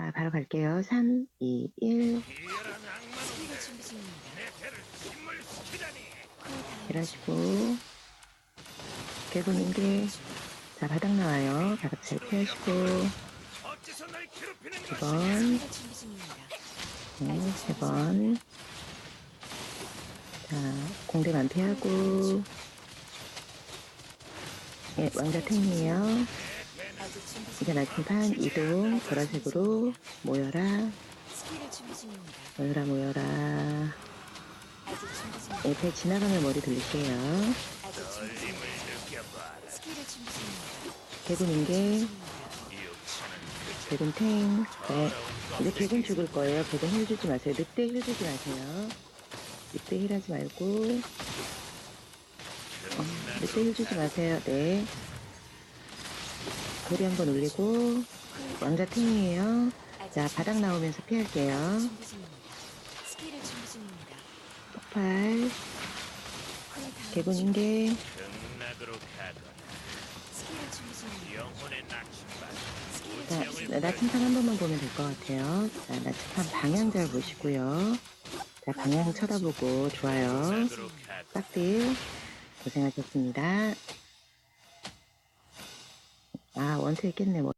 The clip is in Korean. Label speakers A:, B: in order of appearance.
A: 자, 바로 갈게요. 3, 2, 1.
B: 비열한 악마는
C: 스킬을 준비 중입니다.
B: 내 배를 침몰시키다니
C: 그
A: 일하시고. 개구님들. 자, 바닥 나와요. 바닥 잘 피하시고. 두 번. 네, 세 번. 자, 공대만 피하고. 예, 왕자 탱이에요. 이제
C: 중.
A: 나침판 이동, 보라색으로 모여라. 모여라, 모여라. 배 지나가면 머리. 개구님들,
B: 육체는
A: 개군 탱. 네. 이제 개군 죽을 거예요. 개군 힐 주지 마세요. 늑대 힐 주지 마세요. 늑대 힐 하지 말고. 어, 늑대 힐 주지 마세요. 네. 고리 한번 올리고. 왕자 탱이에요. 자, 바닥 나오면서 피할게요. 폭발. 개군 인계. 자, 나침판 한 번만 보면 될 것 같아요. 자, 나침판 방향 잘 보시고요. 자, 방향 쳐다보고 좋아요. 싹들 고생하셨습니다. 아, 원투 있겠네. 뭐.